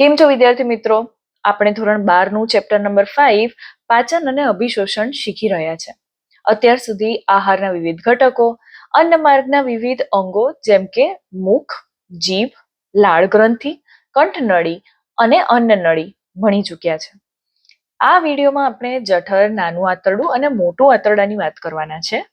કેમ છો વિદ્યાર્થી મિત્રો? આપણે ધોરણ બારનું ચેપ્ટર નંબર ફાઇવ પાચન અને અભિશોષણ શીખી રહ્યા છે. અત્યાર સુધી આહારના વિવિધ ઘટકો, અન્ન માર્ગના વિવિધ અંગો જેમ કે મુખ, જીભ, લાળ ગ્રંથિ કંઠનળી અને અન્નનળી ભણી ચૂક્યા છે. આ વિડીયોમાં આપણે જઠર, નાનું આંતરડું અને મોટું આંતરડાની વાત કરવાના છે.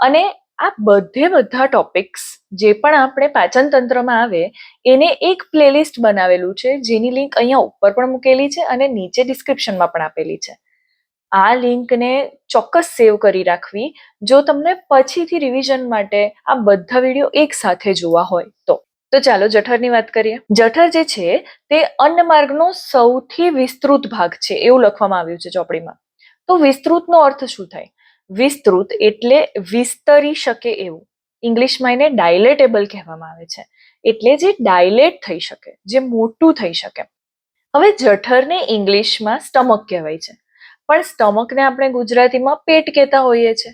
અને આ બધે બધા ટોપિક્સ જે પણ આપણે પાચન તંત્રમાં આવે, એને એક પ્લેલિસ્ટ બનાવેલું છે, જેની લિંક અહીંયા ઉપર પણ મૂકેલી છે અને નીચે ડિસ્ક્રિપ્શનમાં પણ આપેલી છે. આ લિંકને ચોક્કસ સેવ કરી રાખવી. જો તમને પછીથી રિવિઝન માટે આ બધા વીડિયો એક સાથે જોવા હોય તો. તો ચાલો જઠરની વાત કરીએ. જઠર જે છે, તે અન્નમાર્ગનો સૌથી વિસ્તૃત ભાગ છે, એવું લખવામાં આવ્યું છે ચોપડીમાં. તો વિસ્તૃતનો અર્થ શું થાય? વિસ્તૃત એટલે વિસ્તરી શકે એવું. ઇંગ્લિશમાં એને ડાયલેટેબલ કહેવામાં આવે છે. એટલે જે ડાયલેટ થઈ શકે, જે મોટું થઈ શકે. હવે જઠરને ઇંગ્લિશમાં સ્ટમક કહેવાય છે. પણ સ્ટમકને આપણે ગુજરાતીમાં પેટ કહેતા હોઈએ છીએ.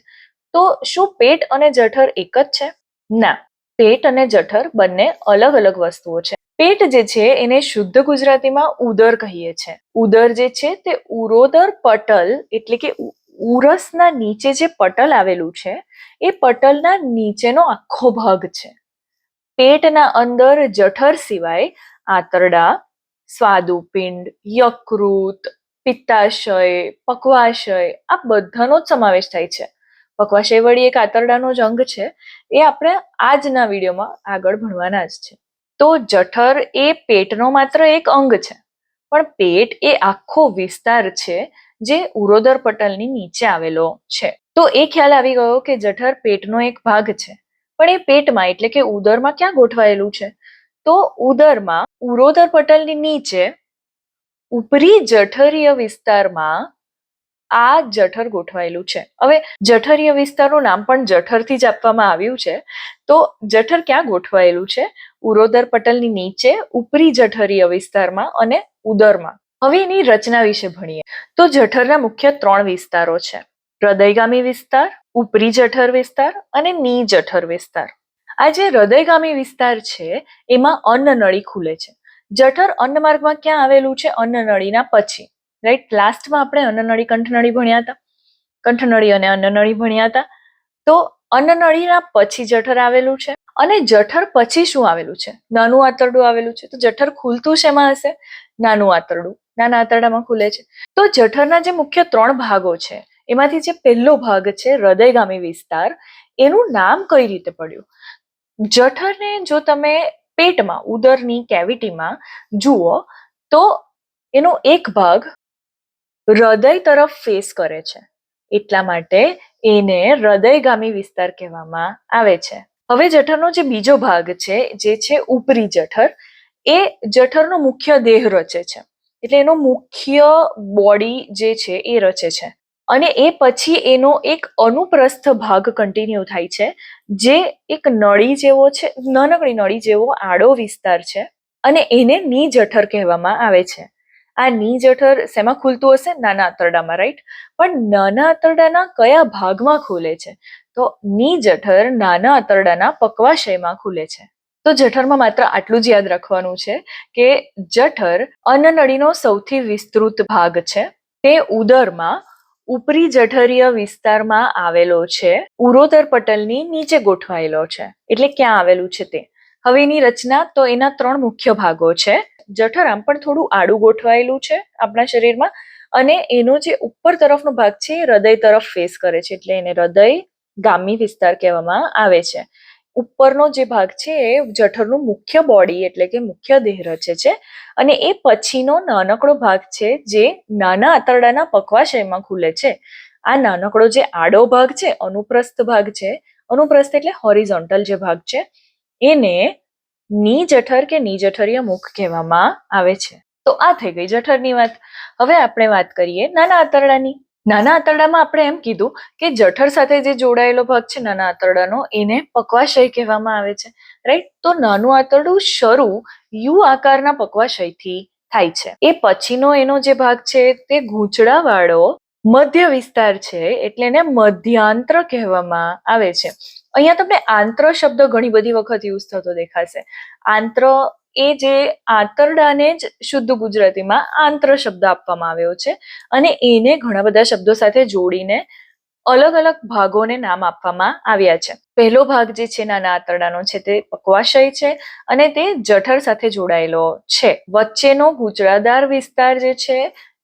તો શું પેટ અને જઠર એક જ છે? ના, પેટ અને જઠર બંને અલગ અલગ વસ્તુઓ છે. પેટ જે છે એને શુદ્ધ ગુજરાતીમાં ઉદર કહીએ છીએ ઉદર જે છે તે ઉરોદર પટલ એટલે કે ઉરસના નીચે જે પટલ આવેલું છે, એ પટલના નીચેનો આખો ભાગ છે. પેટના અંદર જઠર સિવાય આંતરડા, સ્વાદુપિંડ, યકૃત, પિત્તાશય, પકવાશય આ બધાનો જ સમાવેશ થાય છે. પકવાશય વળી એક આંતરડાનો જ અંગ છે, એ આપણે આજના વિડીયોમાં આગળ ભણવાના જ છે. તો જઠર એ પેટનો માત્ર એક અંગ છે, પણ પેટ એ આખો વિસ્તાર છે જે ઉરોદર પટલની નીચે આવેલો છે. તો એ ખ્યાલ આવી ગયો કે જઠર પેટનો એક ભાગ છે. પણ એ પેટમાં એટલે કે ઉદરમાં ક્યાં ગોઠવાયેલું છે? તો ઉદરમાં ઉરોદર પટલની નીચે ઉપરી જઠરીય વિસ્તારમાં આ જઠર ગોઠવાયેલું છે. હવે જઠરીય વિસ્તારનું નામ પણ જઠરથી જ આપવામાં આવ્યું છે. તો જઠર ક્યાં ગોઠવાયેલું છે? ઉરોદર પટલની નીચે ઉપરી જઠરીય વિસ્તારમાં અને ઉદરમાં. હવે એની રચના વિશે ભણીએ. તો જઠરના મુખ્ય ત્રણ વિસ્તારો છે. હૃદયગામી વિસ્તાર, ઉપરી જઠર વિસ્તાર અને ની જઠર વિસ્તાર. આ જે હૃદયગામી વિસ્તાર છે, એમાં અન્નનળી ખુલે છે. જઠર અન્ન માર્ગમાં ક્યાં આવેલું છે? અન્નનળીના પછી. રાઈટ લાસ્ટમાં આપણે અન્નનળી કંઠનળી ભણ્યા હતા. કંઠનળી અને અન્નનળી ભણ્યા હતા. તો અન્નનળીના પછી જઠર આવેલું છે. અને જઠર પછી શું આવેલું છે? નાનું આંતરડું આવેલું છે. તો જઠર ખુલતું શેમાં હશે? નાનું આંતરડું. નાના આંતરડામાં ખુલે છે. તો જઠરના જે મુખ્ય ત્રણ ભાગો છે, એમાંથી જે પહેલો ભાગ છે હૃદયગામી વિસ્તાર, એનું નામ કઈ રીતે પડ્યું? જઠરને જો તમે પેટમાં, ઉદરની કેવિટીમાં જુઓ, તો એનો એક ભાગ હૃદય તરફ ફેસ કરે છે. એટલા માટે એને હૃદયગામી વિસ્તાર કહેવામાં આવે છે. હવે જઠરનો જે બીજો ભાગ છે, જે છે ઉપરી જઠર, એ જઠરનો મુખ્ય દેહ રચે છે. એટલે એનો મુખ્ય બોડી જે છે એ રચે છે. અને એ પછી એનો એક અનુપ્રસ્થ ભાગ કન્ટિન્યુ થાય છે, જે એક નળી જેવો છે, નાનકડી નળી જેવો આડો વિસ્તાર છે અને એને ની જઠર કહેવામાં આવે છે. આ ની જઠર શેમાં ખુલતું હશે? નાના આંતરડામાં રાઈટ પણ નાના આંતરડાના કયા ભાગમાં ખુલે છે? તો ની જઠર નાના આંતરડાના પક્વાશયમાં ખુલે છે. તો જઠરમાં માત્ર આટલું જ યાદ રાખવાનું છે કે જઠર અન્નનળીનો સૌથી વિસ્તૃત ભાગ છે. તે ઉદરમાં ઉપરી જઠરીય વિસ્તારમાં આવેલો છે. ઉરોદર પટલની નીચે ગોઠવાયેલો છે. એટલે ક્યાં આવેલું છે તે? હવે એની રચના તો એના ત્રણ મુખ્ય ભાગો છે. જઠર આમ પણ થોડું આડું ગોઠવાયેલું છે આપણા શરીરમાં અને એનો જે ઉપર તરફનો ભાગ છે એ હૃદય તરફ ફેસ કરે છે. એટલે એને હૃદય ગામી વિસ્તાર કહેવામાં આવે છે. ઉપરનો જે ભાગ છે એ જઠરનું મુખ્ય બોડી એટલે કે મુખ્ય દેહ રચે છે. અને એ પછીનો નાનકડો ભાગ છે જે નાના આંતરડાના પકવાશયમાં ખુલે છે. આ નાનકડો જે આડો ભાગ છે, અનુપ્રસ્થ ભાગ છે, અનુપ્રસ્થ એટલે હોરિઝોન્ટલ જે ભાગ છે, એને ની જઠર કે ની જઠરીય મુખ કહેવામાં આવે છે. તો આ થઈ ગઈ જઠરની વાત. હવે આપણે વાત કરીએ નાના આંતરડાની. નાના આંતરડામાં આપણે એમ કીધું કે જઠર સાથે જે જોડાયેલો ભાગ છે નાના આંતરડાનો, એને પક્વાશય કહેવામાં આવે છે રાઈટ તો નાનું આંતરડું શરૂ યુ આકારના પક્વાશયથી થાય છે. એ પછીનો એનો જે ભાગ છે તે ગૂંચળાવાળો મધ્ય વિસ્તાર છે, એટલે એને મધ્યાંત્ર કહેવામાં આવે છે. અહીંયા તમને આંત્ર શબ્દ ઘણી બધી વખત યુઝ થતો દેખાશે. આંત્ર એ જે આંતરડાને જ શુદ્ધ ગુજરાતીમાં આંત્ર શબ્દ આપવામાં આવ્યો છે. અને એને ઘણા બધા શબ્દો સાથે જોડીને અલગ અલગ ભાગોને નામ આપવામાં આવ્યા છે. પહેલો ભાગ જે છે નાના આંતરડાનો છે તે પક્વાશય છે અને તે જઠર સાથે જોડાયેલો છે. વચ્ચેનો ગૂંચળાદાર વિસ્તાર જે છે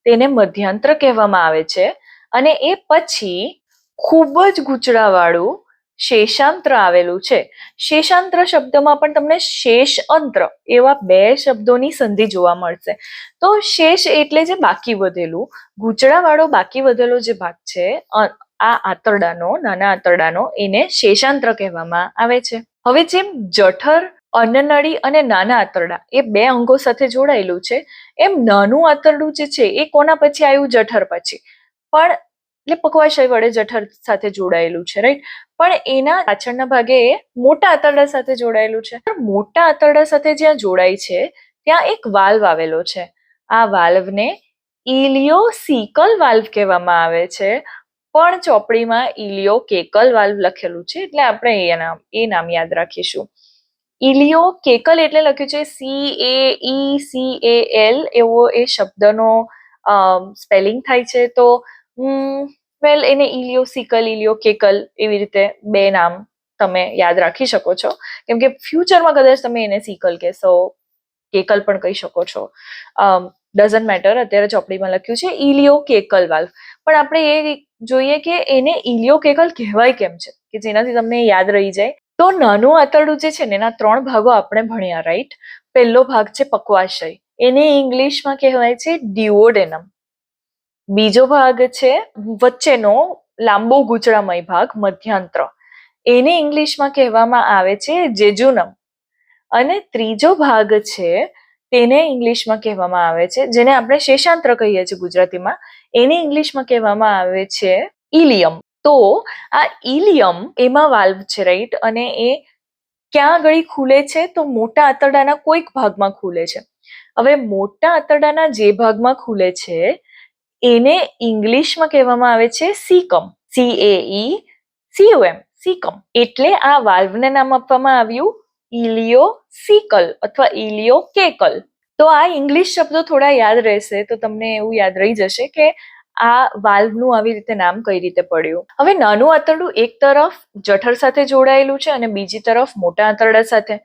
તેને મધ્યાંત્ર કહેવામાં આવે છે. અને એ પછી ખૂબ જ ગૂંચળાવાળું શેષાંત્ર આવેલું છે. શેષાંત્ર શબ્દમાં પણ તમને શેષ અંત્ર એવા બે શબ્દોની સંધિ જોવા મળશે. તો શેષ એટલે જે બાકી વધેલું, ગૂંચળાવાળો બાકી વધેલો જે ભાગ છે આ આંતરડાનો, નાના આંતરડાનો એને શેષાંત્ર કહેવામાં આવે છે. હવે જેમ જઠર અન્નનળી અને નાના આંતરડા એ બે અંગો સાથે જોડાયેલું છે, એમ નાનું આંતરડું જે છે એ કોના પછી આવ્યું? જઠર પછી. પણ એટલે પકવાશય વડે જઠર સાથે જોડાયેલું છે રાઈટ પણ એના પાછળના ભાગે મોટા આંતરડા સાથે જોડાયેલું છે. મોટા આંતરડા સાથે જ્યાં જોડાય છે, ત્યાં એક વાલ્વ આવેલો છે. આ વાલ્વને ઇલિયોસિકલ વાલ્વ કહેવામાં આવે છે. પણ ચોપડીમાં ઇલિયો કેકલ વાલ્વ લખેલું છે, એટલે આપણે એ નામ એ નામ યાદ રાખીશું. ઇલિયો કેકલ એટલે લખ્યું છે C A E C A L એવો એ શબ્દનો સ્પેલિંગ થાય છે. તો વેલ એને ઇલિયોસિકલ ઇલિયોકેકલ એવી રીતે બે નામ તમે યાદ રાખી શકો છો. કેમ કે ફ્યુચરમાં કદાચ તમે એને સિકલ કહેશો, કેકલ પણ કહી શકો છો. ડઝન્ટ મેટર અત્યારે ચોપડીમાં લખ્યું છે ઇલિયો કેકલ વાલ્વ પણ આપણે એ જોઈએ કે એને ઇલિયો કેકલ કહેવાય કેમ છે? કે જેનાથી તમને યાદ રહી જાય. તો નાનું આંતરડું જે છે ને, એના ત્રણ ભાગો આપણે ભણ્યા રાઈટ પહેલો ભાગ છે પક્વાશય. એને ઇંગ્લિશમાં કહેવાય છે ડિઓડેનમ બીજો ભાગ છે વચ્ચેનો લાંબો ગૂંચળામય ભાગ, મધ્યાંત્ર. એને ઇંગ્લિશમાં કહેવામાં આવે છે જેજુનમ. અને ત્રીજો ભાગ છે તેને ઇંગ્લિશમાં કહેવામાં આવે છે, જેને આપણે શેષાંત્ર કહીએ છીએ ગુજરાતીમાં. એને ઇંગ્લિશમાં કહેવામાં આવે છે ઇલિયમ તો આ ઇલિયમ એમાં વાલ્વ છે, રાઈટ? અને એ ક્યાં આગળ ખુલે છે? તો મોટા આંતરડાના કોઈક ભાગમાં ખુલે છે. હવે મોટા આંતરડાના જે ભાગમાં ખુલે છે એને ઇંગ્લિશમાં કહેવામાં આવે છે સીકમ સી એ ઈ સીયુએમ સીકમ એટલે આ વાલ્વને નામ આપવામાં આવ્યું ઇલિયોસિકલ અથવા ઇલિયોકેકલ. તો આ ઇંગ્લિશ શબ્દો થોડા યાદ રહેશે તો તમને એવું યાદ રહી જશે કે આ વાલ્વનું આવી રીતે નામ કઈ રીતે પડ્યું. હવે નાનું આંતરડું એક તરફ જઠર સાથે જોડાયેલું છે અને બીજી તરફ મોટા આંતરડા સાથે.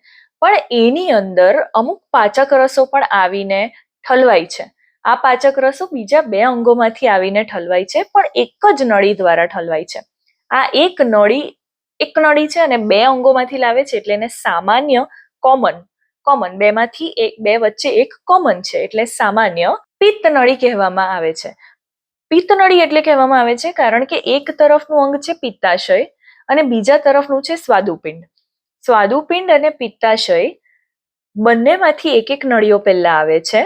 પણ એની અંદર અમુક પાચક રસો પણ આવીને ઠલવાય છે. આ પાચક રસો બીજા બે અંગોમાંથી આવીને ઠલવાય છે, પણ એક જ નળી દ્વારા ઠલવાય છે. આ એક નળી એક નળી છે અને બે અંગોમાંથી લાવે છે, એટલે એને સામાન્ય કોમન કોમન. બેમાંથી એક, બે વચ્ચે એક કોમન છે, એટલે સામાન્ય પિત્ત નળી કહેવામાં આવે છે. પિત્ત નળી એટલે કહેવામાં આવે છે કારણ કે એક તરફનું અંગ છે પિત્તાશય અને બીજા તરફનું છે સ્વાદુપિંડ. સ્વાદુપિંડ અને પિત્તાશય બંનેમાંથી એક એક નળીઓ પહેલા આવે છે.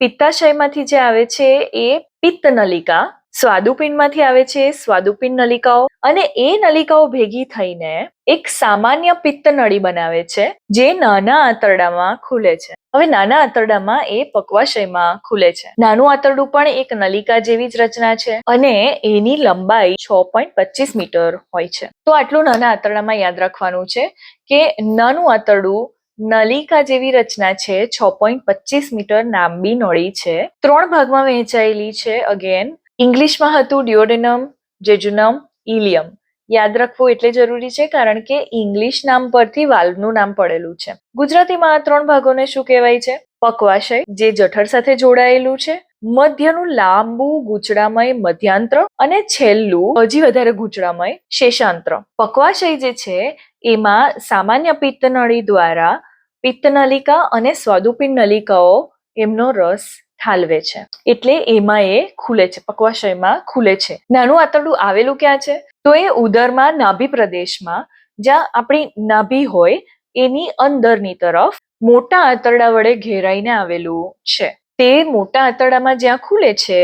પિત્તાશયમાંથી જે આવે છે એ પિત્ત નલિકા સ્વાદુપિંડમાંથી આવે છે સ્વાદુપિંડ નલિકાઓ અને એ નલિકાઓ ભેગી થઈને એક સામાન્ય પિત્ત નળી બનાવે છે જે નાના આંતરડામાં ખુલે છે. હવે નાના આંતરડામાં એ પક્વાશયમાં ખુલે છે. નાનું આંતરડું પણ એક નલિકા જેવી જ રચના છે અને એની લંબાઈ છ પોઈન્ટ પચીસ મીટર હોય છે. તો આટલું નાના આંતરડામાં યાદ રાખવાનું છે કે નાનું આંતરડું નલિકા જેવી રચના છે, છ પોઈન્ટ પચીસ મીટર લાંબી નળી છે. ત્રણ ભાગમાં વહેંચાયેલી છે અગેન ઇંગ્લિશમાં હતું ડિયોડેનમ જેજુનમ ઇલિયમ યાદ રાખવું એટલે જરૂરી છે, કારણ કે ઇંગ્લિશ નામ પરથી વાલ્વનું નામ પડેલું છે. ગુજરાતીમાં આ ત્રણ ભાગોને શું કહેવાય છે? પકવાશય, જે જઠર સાથે જોડાયેલું છે મધ્યનું લાંબુ ગુચડામય મધ્યાંત્ર અને છેલ્લું હજી વધારે ગુચડામય શેષાંત્ર. પક્વાશય જે છે, એમાં સામાન્ય પિત્તનળી દ્વારા પિત્તનલિકા અને સ્વાદુપિંડ નલિકાઓ એમનો રસ ઠાલવે છે. એટલે એમાં એ ખુલે છે પક્વાશયમાં ખુલે છે. નાનું આંતરડું આવેલું ક્યાં છે? તો એ ઉદરમાં નાભી પ્રદેશમાં, જ્યાં આપણી નાભી હોય એની અંદરની તરફ મોટા આંતરડા વડે ઘેરાઈને આવેલું છે. તે મોટા આંતરડામાં જ્યાં ખુલે છે,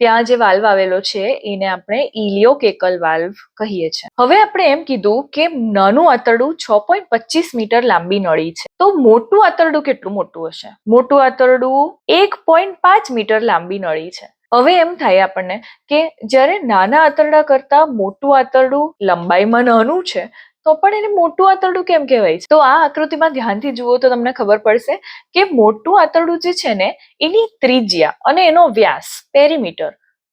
ત્યાં જે વાલ્વ આવેલો છે, એને આપણે ઇલિયોકેકલ વાલ્વ કહીએ છીએ હવે આપણે એમ કીધું કે નાનું આંતરડું છ પોઈન્ટ પચીસ મીટર લાંબી નળી છે. તો મોટું આંતરડું કેટલું મોટું હશે? મોટું આંતરડું એક પોઈન્ટ પાંચ મીટર લાંબી નળી છે. હવે એમ થાય આપણને કે જ્યારે નાના આંતરડા કરતા મોટું આંતરડું લંબાઈમાં નાનું છે તો પણ એને મોટું આંતરડું કેમ કહેવાય છે? તો આ આકૃતિમાં ધ્યાનથી જુઓ તો તમને ખબર પડશે કે મોટું આંતરડું જે છે ને, એની ત્રિજ્યા અને એનો વ્યાસ પેરીમીટર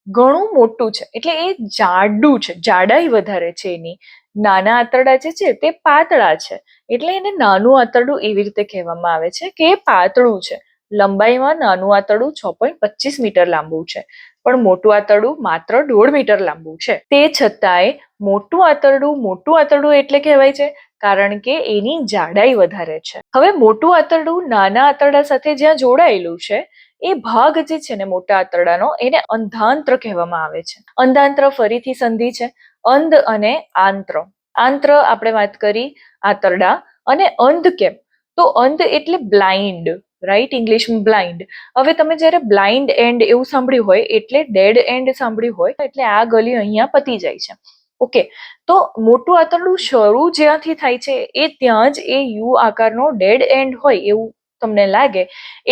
ઘણું મોટું છે. એટલે એ જાડું છે, જાડાઈ વધારે છે એની. નાના આંતરડા જે છે તે પાતળા છે. એટલે એને નાનું આંતરડું એવી રીતે કહેવામાં આવે છે કે એ પાતળું છે. લંબાઈમાં નાનું આંતરડું છ પોઈન્ટ પચીસ મીટર લાંબુ છે. પણ મોટું આંતરડું માત્ર દોઢ મીટર લાંબુ છે. તે છતાંય મોટું આંતરડું મોટું આંતરડું એટલે કહેવાય છે, કારણ કે એની જાડાઈ વધારે છે. હવે મોટું આંતરડું નાના આંતરડા સાથે જ્યાં જોડાયેલું છે, એ ભાગ જે છે ને મોટા આંતરડાનો, એને અંધાંત્ર કહેવામાં આવે છે. અંધાંત્ર ફરીથી સંધિ છે, અંધ અને આંત્ર. આંત્ર આપણે વાત કરી આંતરડા અને અંધ કેમ? તો અંધ એટલે બ્લાઇન્ડ. રાઈટ ઇંગ્લિશમાં બ્લાઇન્ડ હવે તમે જ્યારે બ્લાઇન્ડ એન્ડ એવું સાંભળ્યું હોય, એટલે ડેડ એન્ડ સાંભળ્યું હોય, એટલે આ ગલી અહીંયા પતી જાય છે. ઓકે તો મોટું આંતરડું શરૂ જ્યાંથી થાય છે, એ ત્યાં જ એ યુ આકારનો ડેડ એન્ડ હોય એવું તમને લાગે,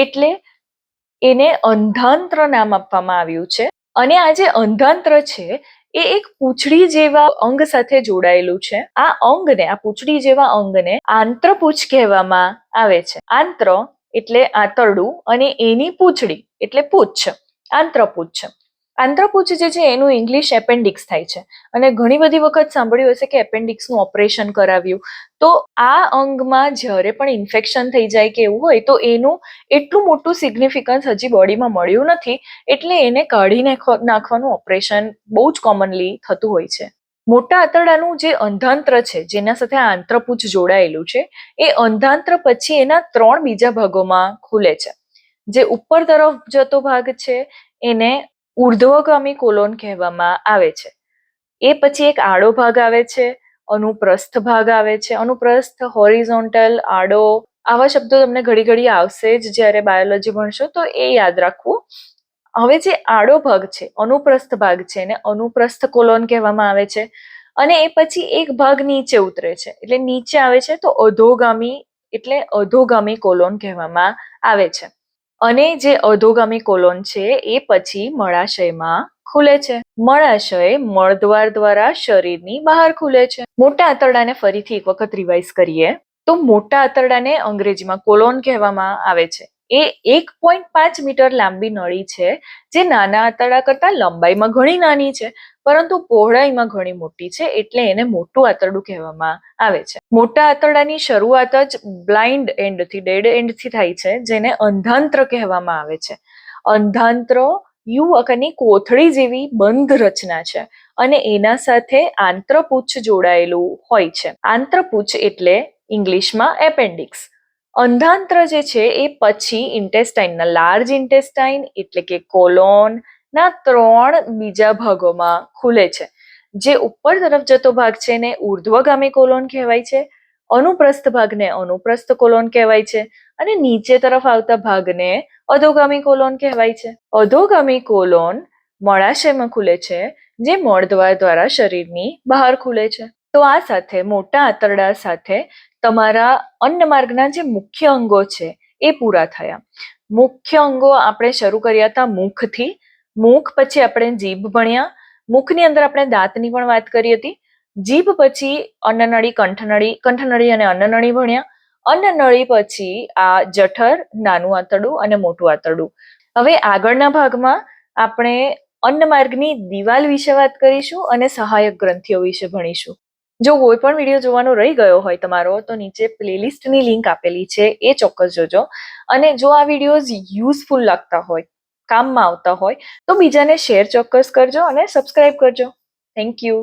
એટલે એને અંધાંત્ર નામ આપવામાં આવ્યું છે. અને આ જે અંધાંત્ર છે, એ એક પૂંછડી જેવા અંગ સાથે જોડાયેલું છે. આ અંગને, આ પૂંછડી જેવા અંગને આંત્રપૂછ કહેવામાં આવે છે. આંત્ર એટલે આંતરડું અને એની પૂંછડી, એટલે પૂંછ, આંત્રપૂછ. આંત્રપૂછ જે છે એનું ઇંગ્લિશ એપેન્ડિક્સ થાય છે. અને ઘણી બધી વખત સાંભળ્યું હશે કે એપેન્ડિક્સનું ઓપરેશન કરાવ્યું. તો આ અંગમાં જ્યારે પણ ઇન્ફેક્શન થઈ જાય કે એવું હોય, તો એનું એટલું મોટું સિગ્નિફિકન્સ હજી બોડીમાં મળ્યું નથી, એટલે એને કાઢી નાખવા- નાખવાનું ઓપરેશન બહુ જ કોમનલી થતું હોય છે. મોટા આંતરડાનું જે અંધાંત્ર છે, જેના સાથે આ આંત્રપૂછ જોડાયેલું છે, એ અંધાંત્ર પછી એના ત્રણ બીજા ભાગોમાં ખુલે છે. જે ઉપર તરફ જતો ભાગ છે, એને ઉર્ધ્વગામી કોલોન કહેવામાં આવે છે. એ પછી એક આડો ભાગ આવે છે, અનુપ્રસ્થ ભાગ આવે છે. અનુપ્રસ્થ, હોરિઝોન્ટલ, આડો, આવા શબ્દો તમને ઘડી ઘડી આવશે જ જ્યારે બાયોલોજી ભણશો, તો એ યાદ રાખવું હવે જે આડો ભાગ છે, અનુપ્રસ્થ ભાગ છે એને અનુપ્રસ્થ કોલોન કહેવામાં આવે છે અને એ પછી એક ભાગ નીચે ઉતરે છે. એટલે નીચે આવે છે તો અધોગામી એટલે અધોગામી કોલોન કહેવામાં આવે છે. અને જે અધોગામી કોલોન છે એ પછી મળાશયમાં ખુલે છે. મળાશય મળદ્વાર દ્વારા શરીરની બહાર ખુલે છે. મોટા આંતરડાને ફરીથી એક વખત રિવાઇઝ કરીએ તો મોટા આંતરડાને અંગ્રેજીમાં કોલોન કહેવામાં આવે છે. એ એક પોઈન્ટ પાંચ મીટર લાંબી નળી છે, જે નાના આંતરડા કરતા લંબાઈમાં ઘણી નાની છે, પરંતુ પહોળાઈમાં ઘણી મોટી છે, એટલે એને મોટું આંતરડું કહેવામાં આવે છે. મોટા આંતરડાની શરૂઆત જ બ્લાઇન્ડ એન્ડથી, ડેડ એન્ડથી થાય છે, જેને અંધાંત્ર કહેવામાં આવે છે. અંધાંત્ર યુવકની કોથળી જેવી બંધ રચના છે અને એના સાથે આંત્રપુચ્છ જોડાયેલું હોય છે. આંત્રપુચ્છ એટલે ઇંગ્લિશમાં એપેન્ડિક્સ. અંધાંત્ર જે છે એ પછી ઇન્ટેસ્ટાઇનના લાર્જ ઇન્ટેસ્ટાઇન એટલે કે કોલોન ના ત્રણ બીજા ભાગોમાં ખુલે છે. જે ઉપર તરફ જતો ભાગ છે એને ઉર્ધ્વગામી કોલોન કહેવાય છે, અનુપ્રસ્થ ભાગને અનુપ્રસ્થ કોલોન કહેવાય છે અને નીચે તરફ આવતા ભાગને અધોગામી કોલોન કહેવાય છે. અધોગામી કોલોન મળાશયમાં ખુલે છે, જે મળદ્વાર દ્વારા શરીરની બહાર ખુલે છે. તો આ સાથે, મોટા આંતરડા સાથે તમારા અન્ન માર્ગના જે મુખ્ય અંગો છે, એ પૂરા થયા. મુખ્ય અંગો આપણે શરૂ કર્યા હતા મુખથી. મુખ પછી આપણે જીભ ભણ્યા. મુખની અંદર આપણે દાંતની પણ વાત કરી હતી. જીભ પછી અન્નનળી કંઠનળી કંઠનળી અને અન્નનળી ભણ્યા. અન્નનળી પછી આ જઠર, નાનું આંતરડું અને મોટું આંતરડું. હવે આગળના ભાગમાં આપણે અન્ન માર્ગની દિવાલ વિશે વાત કરીશું અને સહાયક ગ્રંથિઓ વિશે ભણીશું. જો કોઈ પણ વીડિયો જોવાનો રહી ગયો હોય તમારો, તો નીચે પ્લેલિસ્ટની લિંક આપેલી છે, એ ચોક્કસ જોજો. અને જો આ વિડીયોઝ યુઝફુલ લાગતા હોય, કામમાં આવતા હોય, તો બીજાને શેર ચોક્કસ કરજો અને સબસ્ક્રાઇબ કરજો. Thank you